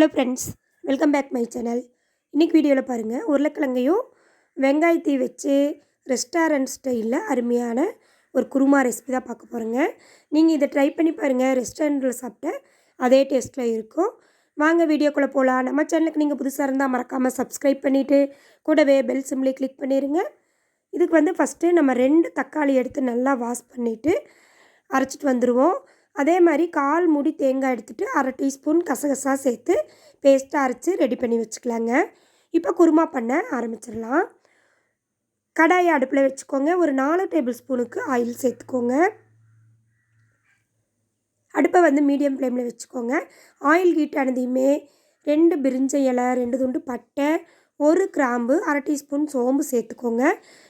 Hello friends welcome back my channel இன்றைக்கி வீடியோவில் பாருங்கள் உருளைக்கிழங்கையும் வெங்காயத்தையும் வச்சு ரெஸ்டாரண்ட் ஸ்டைலில் அருமையான ஒரு குருமா ரெசிபி தான் பார்க்க போகிறேங்க நீங்கள் இதை ட்ரை பண்ணி பாருங்கள் ரெஸ்டாரண்ட்டில் சாப்பிட்ட அதே டேஸ்ட்டில் இருக்கும். வாங்க வீடியோக்குள்ளே போகலாம் நம்ம சேனலுக்கு நீங்கள் புதுசாக இருந்தால் மறக்காமல் சப்ஸ்கிரைப் பண்ணிவிட்டு கூடவே பெல் சிம்லி கிளிக் பண்ணிடுங்க இதுக்கு வந்து ஃபஸ்ட்டு நம்ம ரெண்டு தக்காளி எடுத்து நல்லா வாஷ் பண்ணிவிட்டு அரைச்சிட்டு வந்துடுவோம் அதே மாதிரி கால் மூடி தேங்காய் எடுத்துகிட்டு அரை டீஸ்பூன் கசகசா சேர்த்து பேஸ்ட்டாக அரைச்சி ரெடி பண்ணி வச்சுக்கலாங்க. இப்போ குருமா பண்ண ஆரம்பிச்சிடலாம். கடாயை அடுப்பில் வச்சுக்கோங்க. ஒரு நாலு டேபிள் ஸ்பூனுக்கு ஆயில் சேர்த்துக்கோங்க. அடுப்பை வந்து மீடியம் ஃப்ளேமில் வச்சுக்கோங்க. ஆயில் ஹீட் ஆனதையுமே ரெண்டு பிரிஞ்ச இலை ரெண்டு துண்டு பட்டை ஒரு கிராம்பு அரை டீஸ்பூன் சோம்பு சேர்த்துக்கோங்க.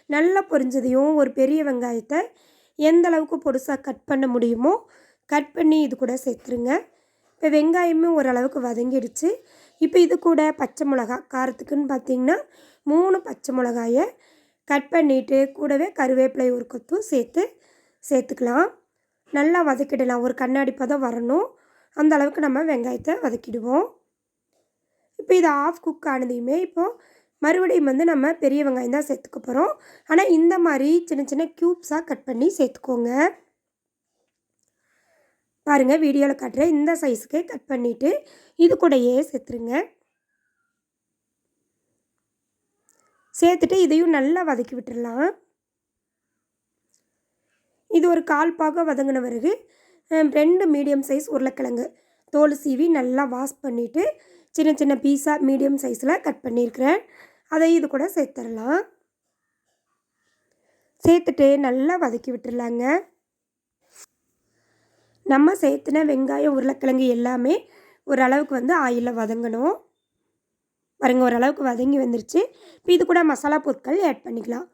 நல்லா பொரிஞ்சதையும் ஒரு பெரிய வெங்காயத்தை எந்த அளவுக்கு பொடுசாக கட் பண்ண முடியுமோ கட் பண்ணி இது கூட சேர்த்துருங்க. இப்போ வெங்காயமும் ஓரளவுக்கு வதங்கிடுச்சு. இப்போ இது கூட பச்சை மிளகா காரத்துக்குன்னு பார்த்தீங்கன்னா மூணு பச்சை மிளகாயை கட் பண்ணிவிட்டு கூடவே கருவேப்பிலை ஒரு கொத்தும் சேர்த்து சேர்த்துக்கலாம். நல்லா வதக்கிடலாம். ஒரு கண்ணாடி பதம் வரணும். அந்த அளவுக்கு நம்ம வெங்காயத்தை வதக்கிடுவோம். இப்போ இது ஆஃப் குக் ஆனதையுமே இப்போது மறுபடியும் வந்து நம்ம பெரிய வெங்காயம் தான் சேர்த்துக்க போகிறோம் ஆனால் இந்த மாதிரி சின்ன சின்ன க்யூப்ஸாக கட் பண்ணி சேர்த்துக்கோங்க. பாருங்கள் வீடியோவில் காட்டுறேன் இந்த சைஸுக்கு கட் பண்ணிவிட்டு இது கூடயே சேர்த்துருங்க. சேர்த்துட்டு இதையும் நல்லா வதக்கி விட்டுடலாம் இது ஒரு கால் பாகம் வதங்கின பிறகு ரெண்டு மீடியம் சைஸ் உருளைக்கிழங்கு. தோல் சீவி நல்லா வாஷ் பண்ணிவிட்டு சின்ன சின்ன பீஸாக மீடியம் சைஸில் கட் பண்ணியிருக்கிறேன் அதை இது கூட சேர்த்துடலாம் சேர்த்துட்டு நல்லா வதக்கி விட்டுடலாங்க நம்ம சேர்த்துன வெங்காயம் உருளைக்கிழங்கு எல்லாமே ஓரளவுக்கு வந்து ஆயிலில் வதங்கணும். பாருங்கள் ஓரளவுக்கு வதங்கி வந்துருச்சு. இப்போ இது கூட மசாலா பொருட்கள் ஆட் பண்ணிக்கலாம்.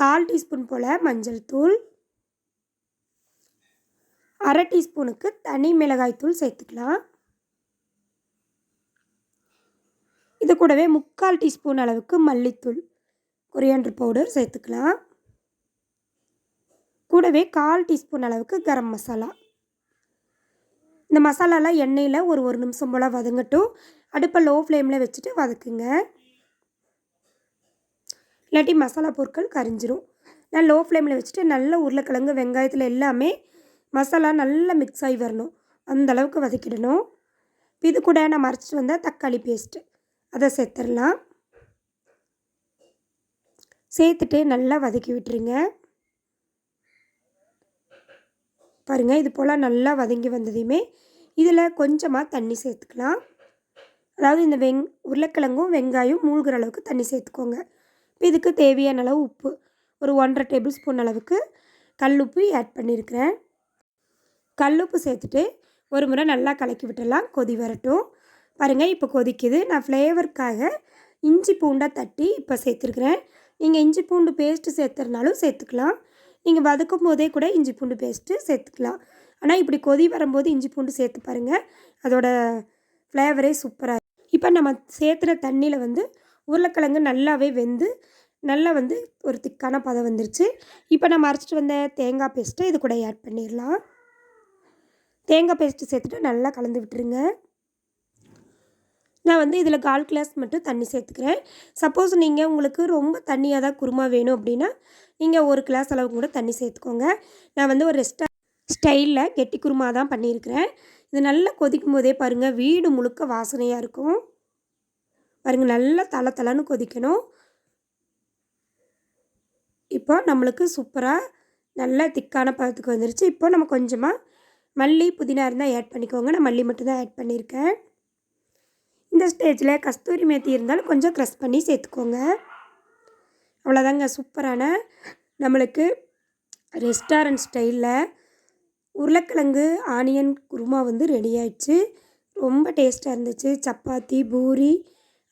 கால் டீஸ்பூன் போல் மஞ்சள் தூள். அரை டீஸ்பூனுக்கு தனி மிளகாய் தூள் சேர்த்துக்கலாம். இது கூடவே முக்கால் டீஸ்பூன் அளவுக்கு மல்லித்தூள் கொரியாண்டர் பவுடர் சேர்த்துக்கலாம். கூடவே கால் டீஸ்பூன் அளவுக்கு கரம் மசாலா. இந்த மசாலாலாம் எண்ணெயில் ஒரு ஒரு நிமிஷம் போல் வதங்கட்டும். அடுப்பை லோ ஃப்ளேமில் வச்சுட்டு வதக்குங்க. இல்லாட்டி மசாலா பொருட்கள் கரிஞ்சிரும். நான் லோ ஃப்ளேமில் வச்சுட்டு நல்ல உருளைக்கிழங்கு வெங்காயத்தில் எல்லாமே மசாலா நல்லா மிக்ஸ் ஆகி வரணும். அந்த அளவுக்கு வதக்கிடணும். இது கூட நான் மறைச்சிட்டு வந்தால் தக்காளி பேஸ்ட்டு அதை சேர்த்துடலாம். சேர்த்துட்டு நல்லா வதக்கி விட்டுருங்க. பாருங்கள் இது போல் நல்லா வதங்கி வந்ததையுமே இதில் கொஞ்சமாக தண்ணி சேர்த்துக்கலாம். அதாவது இந்த வெங் உருளைக்கிழங்கும் வெங்காயம் மூழ்கிற அளவுக்கு தண்ணி சேர்த்துக்கோங்க. இப்போ இதுக்கு தேவையான அளவு உப்பு. ஒரு ஒன்றரை டேபிள் ஸ்பூன் அளவுக்கு கல்லுப்பு ஆட் பண்ணியிருக்கிறேன் கல்லுப்பு சேர்த்துட்டு ஒரு முறை நல்லா கலக்கி விட்டுடலாம். கொதி வரட்டும். பாருங்கள் இப்போ கொதிக்குது. நான் ஃப்ளேவருக்காக இஞ்சி பூண்டாக தட்டி இப்போ சேர்த்துருக்குறேன். நீங்கள் இஞ்சி பூண்டு பேஸ்ட்டு சேர்த்துறனாலும் சேர்த்துக்கலாம். நீங்கள் வதக்கும் போதே கூட இஞ்சி பூண்டு பேஸ்ட்டு சேர்த்துக்கலாம். ஆனால் இப்படி கொதி வரும்போது இஞ்சி பூண்டு சேர்த்து பாருங்கள் அதோட ஃப்ளேவரே சூப்பராக இப்போ நம்ம சேர்த்துற தண்ணியில் வந்து உருளைக்கிழங்கு நல்லாவே வெந்து நல்லா வந்து ஒரு திக்கான பதம் வந்துருச்சு. இப்போ நம்ம அரைச்சிட்டு வந்த தேங்காய் பேஸ்ட்டை இது கூட ஆட் பண்ணிடலாம். தேங்காய் பேஸ்ட்டு சேர்த்துட்டு நல்லா கலந்து விட்டுருங்க. நான் வந்து இதில் கால் கிளாஸ் மட்டும் தண்ணி சேர்த்துக்கிறேன். சப்போஸ் நீங்கள் உங்களுக்கு ரொம்ப தண்ணியாக தான் குருமா வேணும் அப்படின்னா நீங்கள் ஒரு கிளாஸ் அளவுக்கு கூட தண்ணி சேர்த்துக்கோங்க. நான் வந்து ஒரு ரெஸ்டா ஸ்டைலில் கெட்டி குருமா தான் பண்ணியிருக்கிறேன். இது நல்லா கொதிக்கும் போதே பாருங்கள் வீடு முழுக்க வாசனையாக இருக்கும். பாருங்கள் நல்லா தலை தலைன்னு கொதிக்கணும். இப்போ நம்மளுக்கு சூப்பராக நல்ல திக்கான பழத்துக்கு வந்துருச்சு. இப்போ நம்ம கொஞ்சமாக மல்லி புதினா இருந்தால் ஆட் பண்ணிக்கோங்க. நான் மல்லி மட்டும்தான் ஆட் பண்ணியிருக்கேன். இந்த ஸ்டேஜில் கஸ்தூரி மேத்தி இருந்தாலும் கொஞ்சம் க்ரஷ் பண்ணி சேர்த்துக்கோங்க. அவ்வளோதாங்க சூப்பரான நம்மளுக்கு ரெஸ்டாரண்ட் ஸ்டைலில் உருளைக்கிழங்கு ஆனியன் குருமா வந்து ரெடி ஆயிடுச்சு. ரொம்ப டேஸ்ட்டாக இருந்துச்சு. சப்பாத்தி பூரி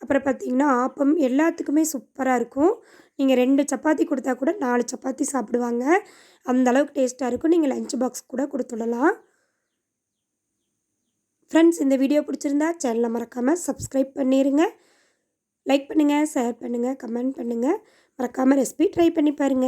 அப்புறம் பார்த்திங்கன்னா ஆப்பம் எல்லாத்துக்குமே சூப்பராக இருக்கும். நீங்கள் ரெண்டு சப்பாத்தி கொடுத்தா கூட நாலு சப்பாத்தி சாப்பிடுவாங்க. அந்த அளவுக்கு டேஸ்ட்டாக இருக்கும். நீங்கள் லஞ்ச் பாக்ஸ் கூட கொடுத்துடலாம். ஃப்ரெண்ட்ஸ் இந்த வீடியோ பிடிச்சிருந்தா சேனலை மறக்காமல் சப்ஸ்கிரைப் பண்ணிடுங்க லைக் பண்ணுங்கள் ஷேர் பண்ணுங்கள் கமெண்ட் பண்ணுங்கள் மறக்காமல் ரெசிபி ட்ரை பண்ணி பாருங்கள்